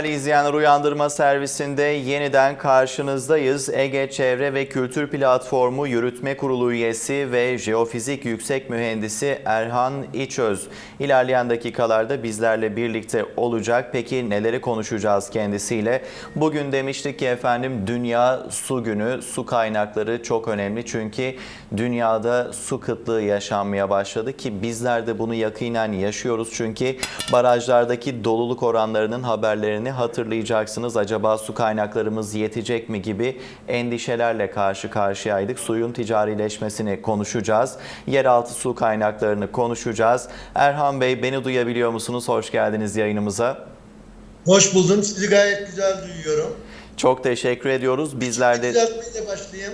Değerli izleyenler uyandırma servisinde yeniden karşınızdayız. Ege Çevre ve Kültür Platformu Yürütme Kurulu üyesi ve jeofizik yüksek mühendisi Erhan İçöz. İlerleyen dakikalarda bizlerle birlikte olacak. Peki neleri konuşacağız kendisiyle? Bugün demiştik ki efendim Dünya Su Günü. Su kaynakları çok önemli çünkü dünyada su kıtlığı yaşanmaya başladı ki bizler de bunu yakinen yaşıyoruz. Çünkü barajlardaki doluluk oranlarının haberlerini hatırlayacaksınız. Acaba su kaynaklarımız yetecek mi gibi endişelerle karşı karşıyaydık. Suyun ticarileşmesini konuşacağız. Yeraltı su kaynaklarını konuşacağız. Erhan Bey beni duyabiliyor musunuz? Hoş geldiniz yayınımıza. Hoş buldum. Sizi gayet güzel duyuyorum. Çok teşekkür ediyoruz. Bizler de Düzeltmeyle başlayayım.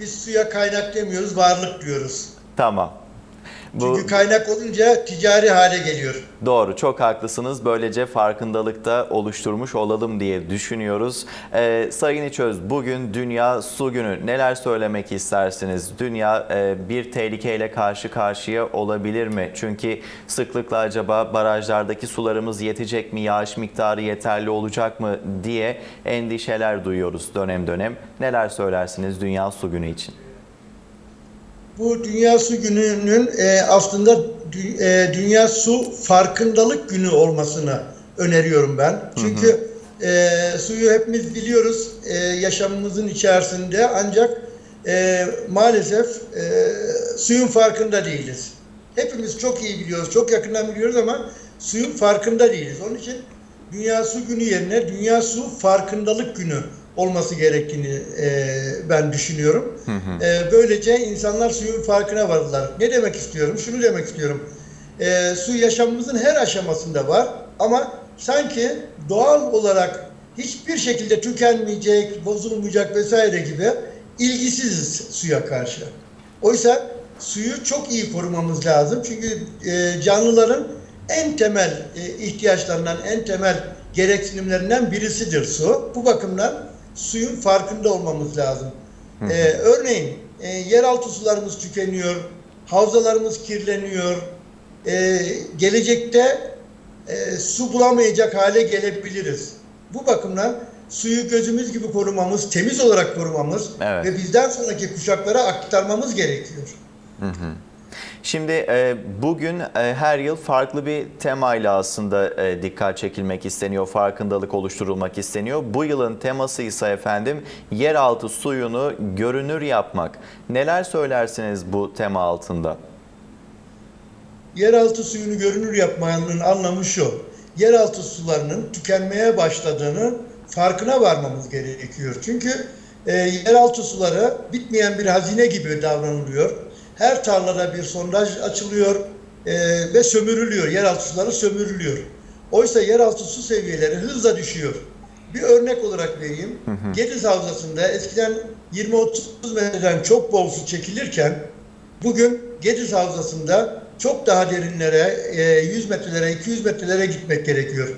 Biz suya kaynak demiyoruz, varlık diyoruz. tamam. Bu Çünkü kaynak olunca ticari hale geliyor. doğru, çok haklısınız. Böylece farkındalıkta oluşturmuş olalım diye düşünüyoruz. Ee, Sayın İçöz, bugün Dünya Su Günü. Neler söylemek istersiniz? Dünya e, bir tehlikeyle karşı karşıya olabilir mi? Çünkü sıklıkla acaba barajlardaki sularımız yetecek mi? Yağış miktarı yeterli olacak mı? diye endişeler duyuyoruz dönem dönem. Neler söylersiniz Dünya Su Günü için? Bu Dünya Su Günü'nün e, aslında dü- e, Dünya Su Farkındalık Günü olmasını öneriyorum ben. Çünkü e, suyu hepimiz biliyoruz e, yaşamımızın içerisinde ancak e, maalesef e, suyun farkında değiliz. Hepimiz çok iyi biliyoruz, çok yakından biliyoruz ama suyun farkında değiliz. Onun için Dünya Su Günü yerine Dünya Su Farkındalık Günü olması gerektiğini e, ben düşünüyorum. E, böylece insanlar suyun farkına vardılar. Ne demek istiyorum? Şunu demek istiyorum. E, su yaşamımızın her aşamasında var ama sanki doğal olarak hiçbir şekilde tükenmeyecek, bozulmayacak vesaire gibi ilgisiziz suya karşı. Oysa suyu çok iyi korumamız lazım. Çünkü e, canlıların en temel e, ihtiyaçlarından, en temel gereksinimlerinden birisidir su. Bu bakımdan suyun farkında olmamız lazım. E, örneğin e, yeraltı sularımız tükeniyor, havzalarımız kirleniyor. E, gelecekte e, su bulamayacak hale gelebiliriz. Bu bakımdan suyu gözümüz gibi korumamız, temiz olarak korumamız Evet. ve bizden sonraki kuşaklara aktarmamız gerekiyor. Şimdi e, bugün e, her yıl farklı bir temayla aslında e, dikkat çekilmek isteniyor, farkındalık oluşturulmak isteniyor. Bu yılın teması ise efendim yeraltı suyunu görünür yapmak. Neler söylersiniz bu tema altında? Yeraltı suyunu görünür yapmanın anlamı şu. Yeraltı sularının tükenmeye başladığını farkına varmamız gerekiyor. Çünkü e, yeraltı suları bitmeyen bir hazine gibi davranılıyor. Her tarlada bir sondaj açılıyor e, ve sömürülüyor. Yeraltı suları sömürülüyor. Oysa yeraltı su seviyeleri hızla düşüyor. Bir örnek olarak vereyim. Gediz Havzası'nda eskiden 20-30 metreden çok bol su çekilirken Bugün Gediz Havzası'nda çok daha derinlere, e, 100 metrelere, 200 metrelere gitmek gerekiyor.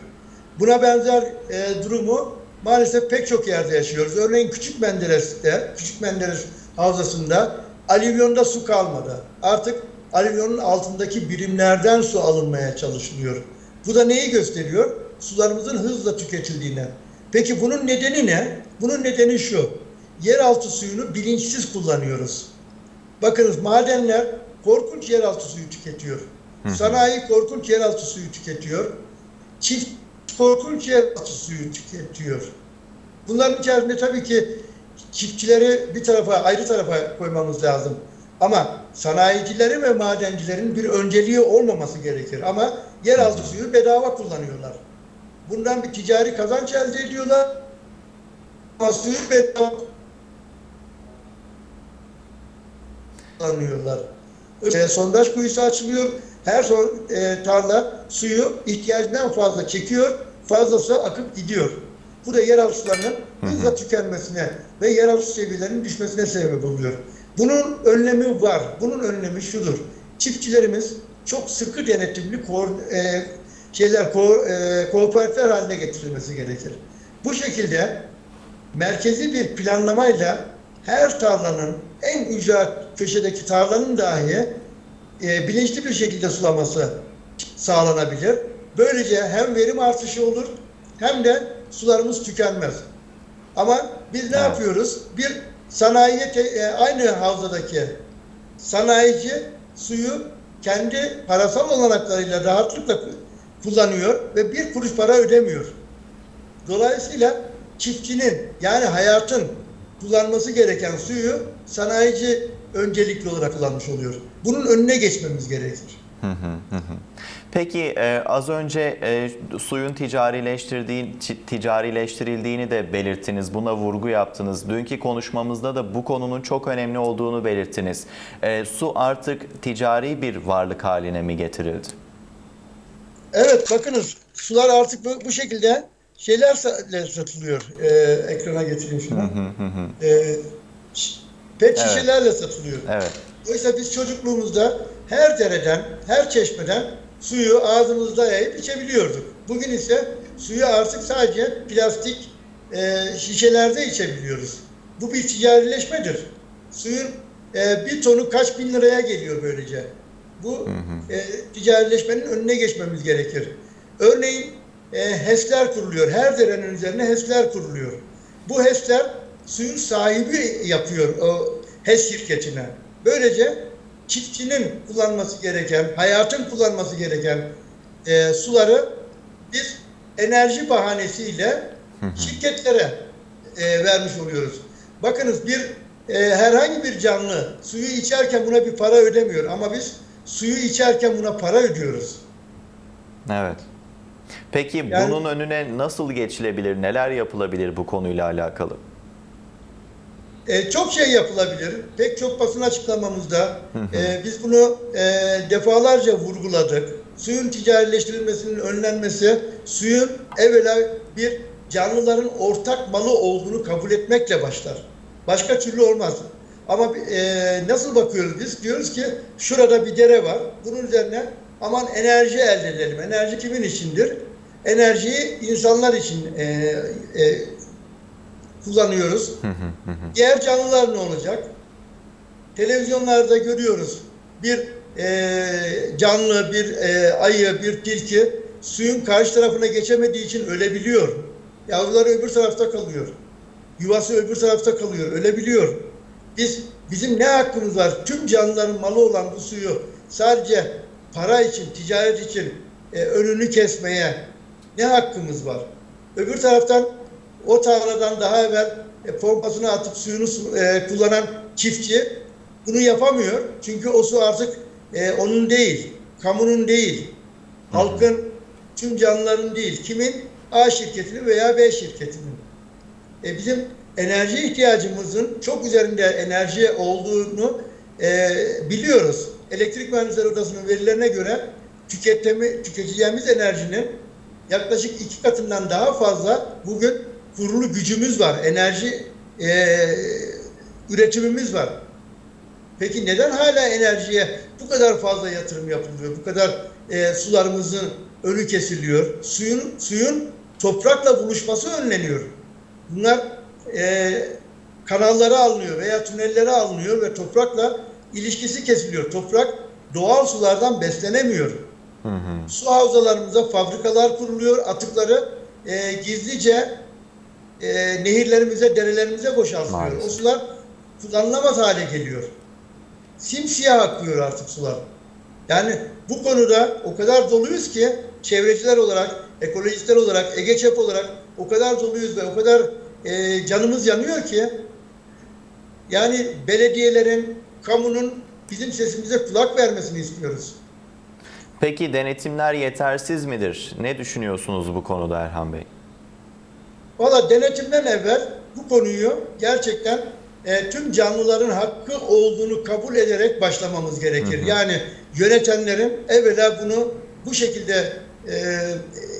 Buna benzer e, durumu maalesef pek çok yerde yaşıyoruz. Örneğin Küçük Menderes'te, Küçük Menderes Havzası'nda alüvyonda su kalmadı. Artık alüvyonun altındaki birimlerden su alınmaya çalışılıyor. Bu da neyi gösteriyor? Sularımızın hızla tüketildiğini. Peki bunun nedeni ne? Bunun nedeni şu. Yeraltı suyunu bilinçsiz kullanıyoruz. Bakınız madenler korkunç yeraltı suyu tüketiyor. Sanayi korkunç yeraltı suyu tüketiyor. Çift korkunç yeraltı suyu tüketiyor. Bunların içerisinde tabii ki çiftçileri bir tarafa, ayrı tarafa koymamız lazım. Ama sanayicilerin ve madencilerin bir önceliği olmaması gerekir. Ama yeraltı suyu bedava kullanıyorlar. Bundan bir ticari kazanç elde ediyorlar. Ama suyu bedava kullanıyorlar. Sondaj kuyusu açılıyor. Her son, e, tarla suyu ihtiyacından fazla çekiyor. Fazlası akıp gidiyor. Bu da yeraltı sularının hızla tükenmesine ve yeraltı seviyelerinin düşmesine sebep oluyor. Bunun önlemi var. Bunun önlemi şudur. Çiftçilerimiz çok sıkı denetimli ko e, şeyler ko e, kooperatifler haline getirilmesi gerekir. Bu şekilde merkezi bir planlamayla her tarlanın en ücra köşedeki tarlanın dahi e, bilinçli bir şekilde sulaması sağlanabilir. Böylece hem verim artışı olur hem de sularımız tükenmez. Ama biz ne Evet. yapıyoruz? Bir sanayiye e, aynı havzadaki sanayici suyu kendi parasal olanaklarıyla rahatlıkla ku- kullanıyor ve bir kuruş para ödemiyor. Dolayısıyla çiftçinin yani hayatın kullanması gereken suyu sanayici öncelikli olarak kullanmış oluyor. Bunun önüne geçmemiz gerekir. Peki e, az önce e, suyun ticarileştirdiği, ticarileştirildiğini de belirttiniz. Buna vurgu yaptınız. Dünkü konuşmamızda da bu konunun çok önemli olduğunu belirttiniz. E, su artık ticari bir varlık haline mi getirildi? Evet bakınız sular artık bu, bu şekilde şeylerle satılıyor. Ee, ekrana getireyim şunu. Ee, pet Evet. şişelerle satılıyor. Evet. Oysa biz çocukluğumuzda her dereden, her çeşmeden suyu ağzımızda yayıp içebiliyorduk. Bugün ise suyu artık sadece plastik e, şişelerde içebiliyoruz. Bu bir ticarileşmedir. Suyun e, bir tonu kaç bin liraya geliyor böylece. Bu e, ticarileşmenin önüne geçmemiz gerekir. Örneğin e, HES'ler kuruluyor. Her derenin üzerine HES'ler kuruluyor. Bu HES'ler suyun sahibi yapıyor o HES şirketine. Böylece çiftçinin kullanması gereken, hayatın kullanması gereken e, suları biz enerji bahanesiyle şirketlere e, vermiş oluyoruz. Bakınız bir e, herhangi bir canlı suyu içerken buna bir para ödemiyor ama biz suyu içerken buna para ödüyoruz. Evet. Peki Yani- bunun önüne nasıl geçilebilir? Neler yapılabilir bu konuyla alakalı? E, çok şey yapılabilir. Pek çok basın açıklamamızda e, biz bunu e, defalarca vurguladık. Suyun ticarileştirilmesinin önlenmesi, suyun evvela bir canlıların ortak malı olduğunu kabul etmekle başlar. Başka türlü olmaz. Ama e, nasıl bakıyoruz biz? Diyoruz ki şurada bir dere var. Bunun üzerine aman enerji elde edelim. Enerji kimin içindir? Enerjiyi insanlar için e, e, kullanıyoruz. Diğer canlılar ne olacak? Televizyonlarda görüyoruz. Bir e, canlı, bir e, ayı, bir tilki suyun karşı tarafına geçemediği için ölebiliyor. Yavruları öbür tarafta kalıyor. Yuvası öbür tarafta kalıyor. Ölebiliyor. Biz bizim ne hakkımız var? Tüm canlıların malı olan bu suyu sadece para için, ticaret için e, önünü kesmeye ne hakkımız var? Öbür taraftan o tarladan daha evvel e, pompasını atıp suyunu su- e, kullanan çiftçi bunu yapamıyor. Çünkü o su artık e, onun değil, kamunun değil, halkın, tüm canlıların değil. Kimin? A şirketinin veya B şirketinin. E, bizim enerji ihtiyacımızın çok üzerinde enerji olduğunu e, biliyoruz. Elektrik Mühendisleri Odası'nın verilerine göre tüketimi, tüketeceğimiz enerjinin yaklaşık iki katından daha fazla bugün kurulu gücümüz var. Enerji e, üretimimiz var. Peki neden hala enerjiye bu kadar fazla yatırım yapılıyor? Bu kadar e, sularımızın önü kesiliyor. Suyun suyun toprakla buluşması önleniyor. Bunlar e, kanallara alınıyor veya tünellere alınıyor ve toprakla ilişkisi kesiliyor. Toprak doğal sulardan beslenemiyor. Su havzalarımıza fabrikalar kuruluyor, atıkları e, gizlice e, nehirlerimize, derelerimize boşaltılıyor. O sular kullanılamaz hale geliyor. Simsiyah akıyor artık sular. Yani bu konuda o kadar doluyuz ki çevreciler olarak, ekolojistler olarak, EGÇEP olarak o kadar doluyuz ve o kadar e, canımız yanıyor ki yani belediyelerin, kamunun bizim sesimize kulak vermesini istiyoruz. Peki denetimler yetersiz midir? Ne düşünüyorsunuz bu konuda Erhan Bey? Valla denetimden evvel bu konuyu gerçekten e, tüm canlıların hakkı olduğunu kabul ederek başlamamız gerekir. Yani yönetenlerin evvela bunu bu şekilde e,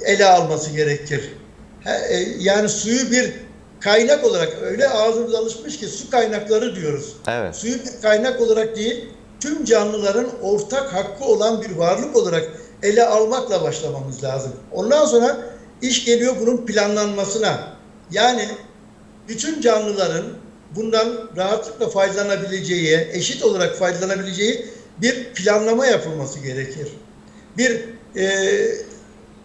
ele alması gerekir. Ha, e, yani suyu bir kaynak olarak öyle ağzımız alışmış ki su kaynakları diyoruz. Evet. Suyu bir kaynak olarak değil, tüm canlıların ortak hakkı olan bir varlık olarak ele almakla başlamamız lazım. Ondan sonra iş geliyor bunun planlanmasına. Yani bütün canlıların bundan rahatlıkla faydalanabileceği, eşit olarak faydalanabileceği bir planlama yapılması gerekir. Bir e,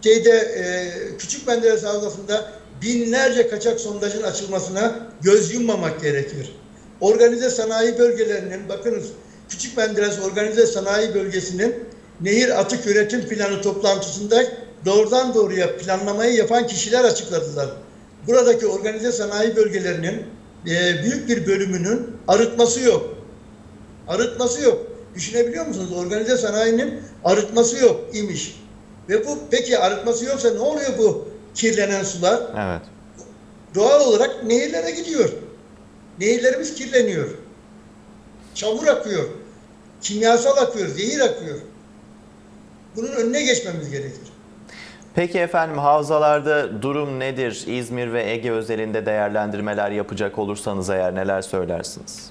şeyde e, Küçük Menderes Havzası'nda binlerce kaçak sondajın açılmasına göz yummamak gerekir. Organize sanayi bölgelerinin bakınız Küçük Menderes Organize Sanayi Bölgesi'nin Nehir Atık Yönetim Planı toplantısında doğrudan doğruya planlamayı yapan kişiler açıkladılar. Buradaki organize sanayi bölgelerinin e, büyük bir bölümünün arıtması yok. Arıtması yok. Düşünebiliyor musunuz? Organize sanayinin arıtması yok imiş. Ve bu peki arıtması yoksa ne oluyor bu kirlenen sular? Evet. Doğal olarak nehirlere gidiyor. Nehirlerimiz kirleniyor. Çamur akıyor. Kimyasal akıyor, zehir akıyor. Bunun önüne geçmemiz gerekir. Peki efendim havzalarda durum nedir? İzmir ve Ege özelinde değerlendirmeler yapacak olursanız eğer neler söylersiniz?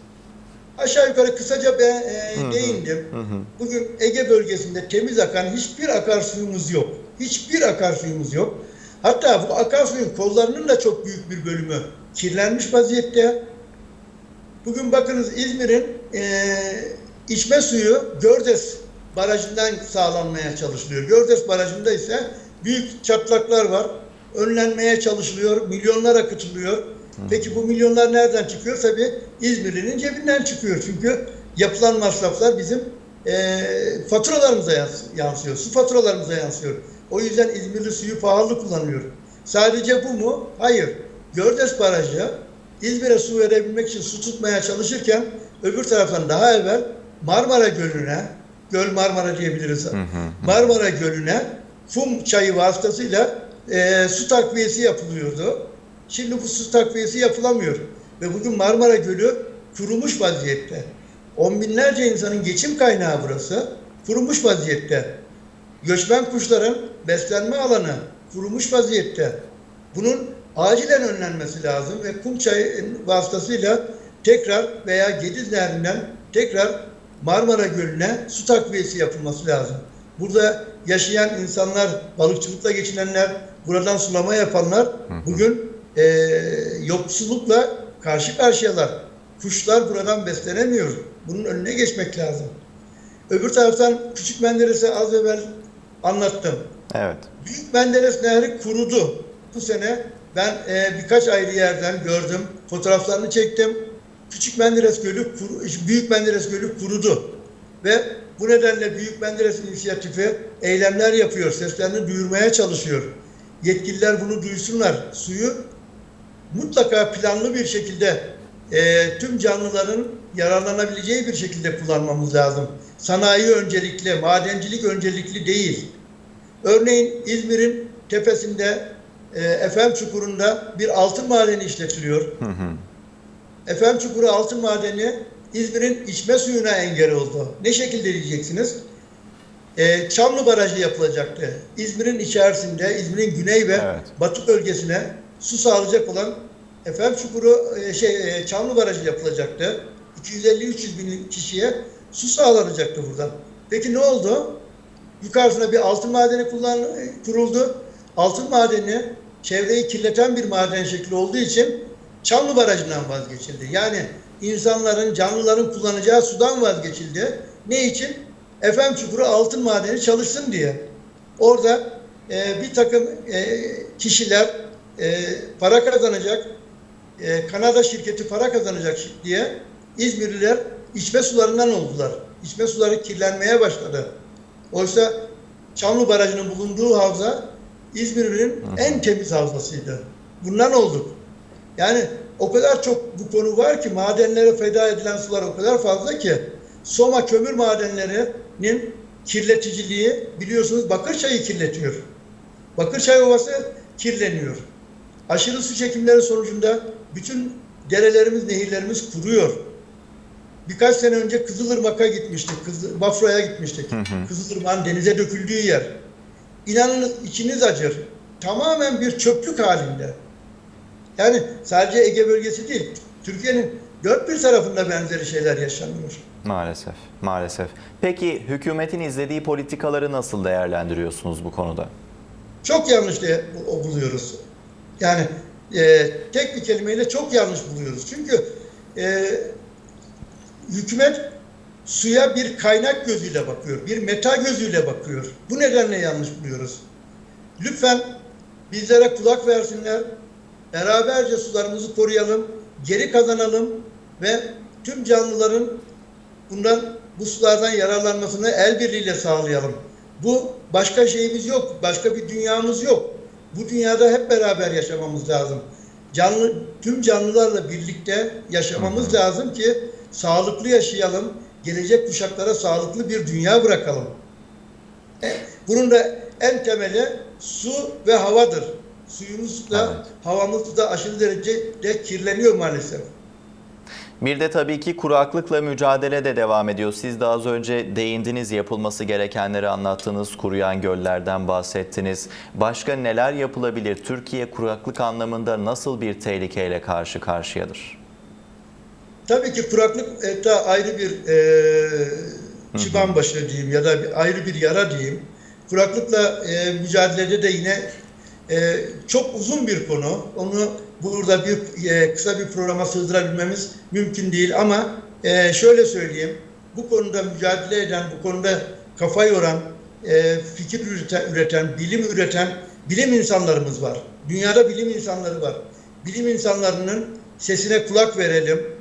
Aşağı yukarı kısaca ben e, değindim. Bugün Ege bölgesinde temiz akan hiçbir akarsuyumuz yok. Hiçbir akarsuyumuz yok. Hatta bu akarsuyun kollarının da çok büyük bir bölümü kirlenmiş vaziyette. Bugün bakınız İzmir'in e, içme suyu Gördes Barajı'ndan sağlanmaya çalışılıyor. Gördes Barajı'nda ise büyük çatlaklar var. Önlenmeye çalışılıyor. Milyonlar akıtılıyor. Peki bu milyonlar nereden çıkıyor? Tabii İzmirli'nin cebinden çıkıyor. Çünkü yapılan masraflar bizim e, faturalarımıza yans- yansıyor. Su faturalarımıza yansıyor. O yüzden İzmirli suyu pahalı kullanıyor. Sadece bu mu? Hayır. Gördes Barajı İzmir'e su verebilmek için su tutmaya çalışırken öbür taraftan daha evvel Marmara Gölü'ne, Göl Marmara diyebiliriz. Marmara Gölü'ne Fum çayı vasıtasıyla e, su takviyesi yapılıyordu. Şimdi bu su takviyesi yapılamıyor. Ve bugün Marmara Gölü kurumuş vaziyette. On binlerce insanın geçim kaynağı burası. Kurumuş vaziyette. Göçmen kuşların beslenme alanı kurumuş vaziyette. Bunun acilen önlenmesi lazım ve kum çayı vasıtasıyla tekrar veya Gediz Nehri'nden tekrar Marmara Gölü'ne su takviyesi yapılması lazım. Burada yaşayan insanlar, balıkçılıkla geçinenler, buradan sulama yapanlar bugün e, yoksullukla karşı karşıyalar. Kuşlar buradan beslenemiyor. Bunun önüne geçmek lazım. Öbür taraftan Küçük Menderes'e az evvel anlattım. Evet. Büyük Menderes Nehri kurudu. Bu sene ben e, birkaç ayrı yerden gördüm. Fotoğraflarını çektim. Küçük Menderes Gölü, kuru- Büyük Menderes Gölü kurudu. Ve bu nedenle Büyük Menderes İnisiyatifi eylemler yapıyor. Seslerini duyurmaya çalışıyor. Yetkililer bunu duysunlar. Suyu mutlaka planlı bir şekilde e, tüm canlıların yararlanabileceği bir şekilde kullanmamız lazım. Sanayi öncelikli, madencilik öncelikli değil. Örneğin İzmir'in tepesinde e, Efem Çukuru'nda bir altın madeni işletiliyor. Efem Çukuru altın madeni İzmir'in içme suyuna engel oldu. Ne şekilde diyeceksiniz? E, Çamlı Barajı yapılacaktı. İzmir'in içerisinde, İzmir'in güney ve Evet. batı bölgesine su sağlayacak olan Efem Çukuru e, şey e, Çamlı Barajı yapılacaktı. 250-300 bin kişiye su sağlanacaktı buradan. Peki ne oldu? Yukarısına bir altın madeni kullan, kuruldu. Altın madeni çevreyi kirleten bir maden şekli olduğu için Çamlı Barajı'ndan vazgeçildi. Yani insanların, canlıların kullanacağı sudan vazgeçildi. Ne için? Efem Çukuru altın madeni çalışsın diye. Orada e, bir takım e, kişiler e, para kazanacak, e, Kanada şirketi para kazanacak diye İzmirliler içme sularından oldular. İçme suları kirlenmeye başladı. Oysa Çamlı Barajı'nın bulunduğu havza İzmir'in en temiz havzasıydı. Bundan olduk. Yani o kadar çok bu konu var ki madenlere feda edilen sular o kadar fazla ki Soma kömür madenlerinin kirleticiliği biliyorsunuz Bakırçay'ı kirletiyor. Bakırçay Ovası kirleniyor. Aşırı su çekimleri sonucunda bütün derelerimiz, nehirlerimiz kuruyor. Birkaç sene önce Kızılırmak'a gitmiştik, Kızıl, Bafra'ya gitmiştik. Kızılırmak'ın denize döküldüğü yer. İnanın içiniz acır. Tamamen bir çöplük halinde. Yani sadece Ege bölgesi değil, Türkiye'nin dört bir tarafında benzeri şeyler yaşanıyor. Maalesef, maalesef. Peki hükümetin izlediği politikaları nasıl değerlendiriyorsunuz bu konuda? Çok yanlış diye bu- buluyoruz. Yani e, tek bir kelimeyle çok yanlış buluyoruz. Çünkü e, hükümet suya bir kaynak gözüyle bakıyor, bir meta gözüyle bakıyor. Bu nedenle yanlış buluyoruz. lütfen bizlere kulak versinler. Beraberce sularımızı koruyalım, geri kazanalım ve tüm canlıların bundan bu sulardan yararlanmasını el birliğiyle sağlayalım. Bu başka şeyimiz yok, başka bir dünyamız yok. Bu dünyada hep beraber yaşamamız lazım. Canlı tüm canlılarla birlikte yaşamamız lazım ki sağlıklı yaşayalım, gelecek kuşaklara sağlıklı bir dünya bırakalım. Bunun da en temeli su ve havadır. Suyumuz da Evet. havamız da aşırı derecede kirleniyor maalesef. Bir de tabii ki kuraklıkla mücadele de devam ediyor. Siz de az önce değindiniz, yapılması gerekenleri anlattınız, kuruyan göllerden bahsettiniz. Başka neler yapılabilir? Türkiye kuraklık anlamında nasıl bir tehlikeyle karşı karşıyadır? Tabii ki kuraklık e, da ayrı bir e, çıban başı diyeyim ya da bir, ayrı bir yara diyeyim. Kuraklıkla e, mücadelede de yine e, çok uzun bir konu. Onu burada bir e, kısa bir programa sığdırabilmemiz mümkün değil ama e, şöyle söyleyeyim. Bu konuda mücadele eden, bu konuda kafa yoran, e, fikir üreten, üreten, bilim üreten bilim insanlarımız var. Dünyada bilim insanları var. Bilim insanlarının sesine kulak verelim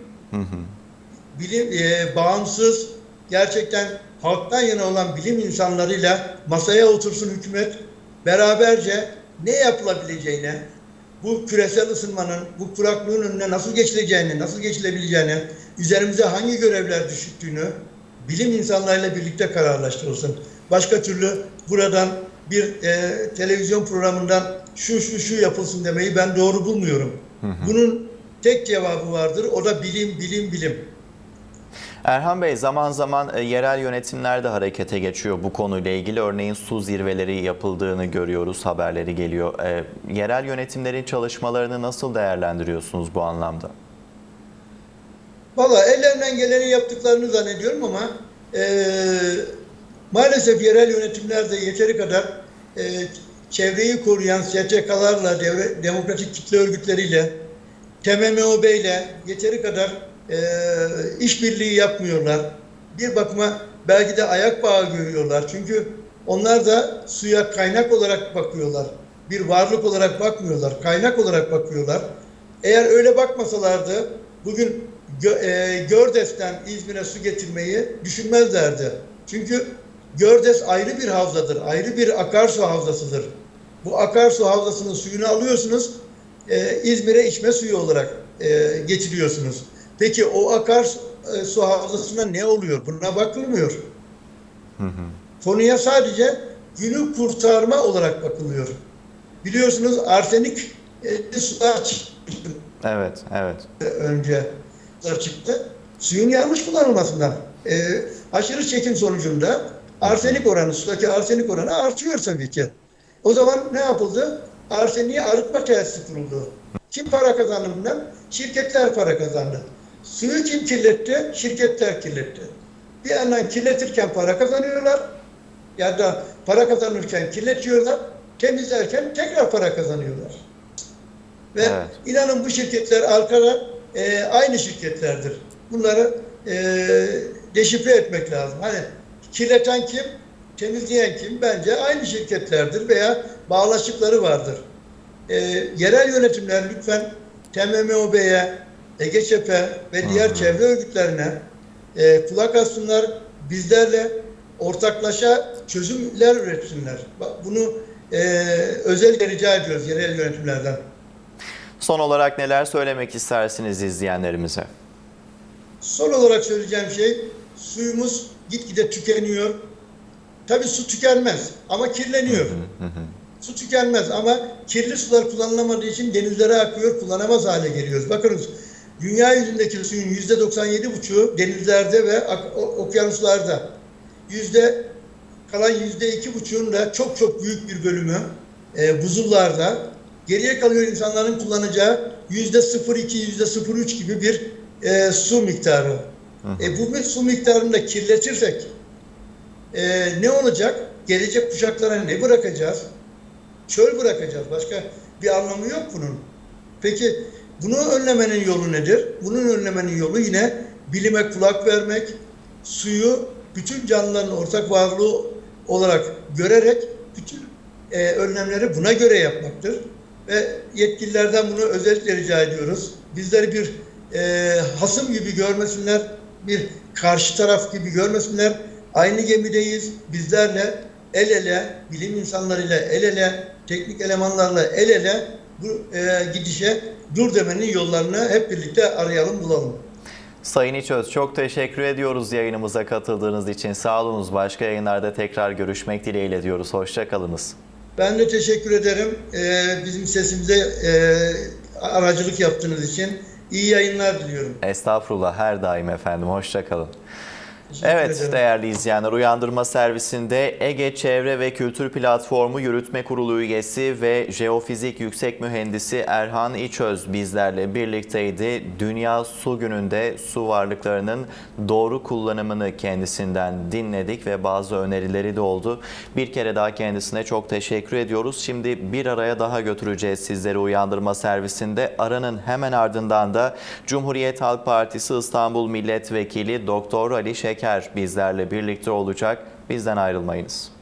bilim e, bağımsız gerçekten halktan yana olan bilim insanlarıyla masaya otursun hükümet beraberce ne yapılabileceğine bu küresel ısınmanın, bu kuraklığın önüne nasıl geçileceğini, nasıl geçilebileceğini, üzerimize hangi görevler düşüktüğünü bilim insanlarıyla birlikte kararlaştırılsın. Başka türlü buradan bir e, televizyon programından şu şu şu yapılsın demeyi ben doğru bulmuyorum. Bunun tek cevabı vardır. O da bilim, bilim, bilim. Erhan Bey zaman zaman e, yerel yönetimler de harekete geçiyor bu konuyla ilgili. Örneğin su zirveleri yapıldığını görüyoruz, haberleri geliyor. E, yerel yönetimlerin çalışmalarını nasıl değerlendiriyorsunuz bu anlamda? Valla ellerinden geleni yaptıklarını zannediyorum ama eee, maalesef yerel yönetimler de yeteri kadar eee, çevreyi koruyan STK'larla, demokratik kitle örgütleriyle, TMMOB ile yeteri kadar eee işbirliği yapmıyorlar. Bir bakıma belki de ayak bağı görüyorlar. Çünkü onlar da suya kaynak olarak bakıyorlar. Bir varlık olarak bakmıyorlar. Kaynak olarak bakıyorlar. Eğer öyle bakmasalardı bugün Gö- e, Gördes'ten İzmir'e su getirmeyi düşünmezlerdi. Çünkü Gördes ayrı bir havzadır. Ayrı bir akarsu havzasıdır. Bu akarsu havzasının suyunu alıyorsunuz. e, İzmir'e içme suyu olarak e, getiriyorsunuz. Peki o akarsu e, su havzasına ne oluyor? Buna bakılmıyor. Konuya sadece günü kurtarma olarak bakılıyor. Biliyorsunuz arsenik e, sular çıktı Evet, evet. önce sular çıktı. Suyun yanlış kullanılmasından. E, aşırı çekim sonucunda arsenik oranı, sudaki arsenik oranı artıyor tabii ki. O zaman ne yapıldı? Arseniği arıtma tesisi kuruldu. Kim para kazandı bundan? Şirketler para kazandı. Suyu kim kirletti? Şirketler kirletti. Bir yandan kirletirken para kazanıyorlar ya da para kazanırken kirletiyorlar, temizlerken tekrar para kazanıyorlar. Ve Evet. inanın bu şirketler arkada e, aynı şirketlerdir. Bunları e, deşifre etmek lazım. Hani kirleten kim, temizleyen kim bence aynı şirketlerdir veya bağlaşıkları vardır. E, yerel yönetimler lütfen TMMOB'ye, EGÇP ve diğer çevre örgütlerine e, kulak assınlar, bizlerle ortaklaşa çözümler üretsinler. Bunu e, özellikle rica ediyoruz yerel yönetimlerden. Son olarak neler söylemek istersiniz izleyenlerimize? Son olarak söyleyeceğim şey suyumuz gitgide tükeniyor. Tabii su tükenmez ama kirleniyor. Su tükenmez ama kirli sular kullanılamadığı için denizlere akıyor, kullanamaz hale geliyoruz. Bakınız dünya yüzündeki suyun yüzde 97 buçuğu denizlerde ve okyanuslarda. Yüzde kalan yüzde iki da çok çok büyük bir bölümü e, buzullarda. Geriye kalıyor insanların kullanacağı yüzde 0,2, yüzde 0,3 gibi bir e, su miktarı. E, bu su miktarını da kirletirsek e, ne olacak? Gelecek kuşaklara ne bırakacağız? Çöl bırakacağız. Başka bir anlamı yok bunun. Peki bunu önlemenin yolu nedir? Bunun önlemenin yolu yine bilime kulak vermek, suyu bütün canlıların ortak varlığı olarak görerek bütün e, önlemleri buna göre yapmaktır. Ve yetkililerden bunu özellikle rica ediyoruz. Bizleri bir e, hasım gibi görmesinler, bir karşı taraf gibi görmesinler. Aynı gemideyiz. Bizlerle el ele, bilim insanlarıyla el ele, teknik elemanlarla el ele bu e, gidişe dur demenin yollarını hep birlikte arayalım, bulalım. Sayın İçöz çok teşekkür ediyoruz yayınımıza katıldığınız için. Sağ olunuz. Başka yayınlarda tekrar görüşmek dileğiyle diyoruz. Hoşçakalınız. Ben de teşekkür ederim. Ee, bizim sesimize e, aracılık yaptığınız için iyi yayınlar diliyorum. Estağfurullah her daim efendim. Hoşçakalın. Evet değerli izleyenler Uyandırma Servisinde Ege Çevre ve Kültür Platformu Yürütme Kurulu üyesi ve Jeofizik Yüksek Mühendisi Erhan İçöz bizlerle birlikteydi. Dünya Su Günü'nde su varlıklarının doğru kullanımını kendisinden dinledik ve bazı önerileri de oldu. Bir kere daha kendisine çok teşekkür ediyoruz. Şimdi bir araya daha götüreceğiz sizleri Uyandırma Servisinde. Aranın hemen ardından da Cumhuriyet Halk Partisi İstanbul Milletvekili Doktor Ali Şeker bizlerle birlikte olacak. Bizden ayrılmayınız.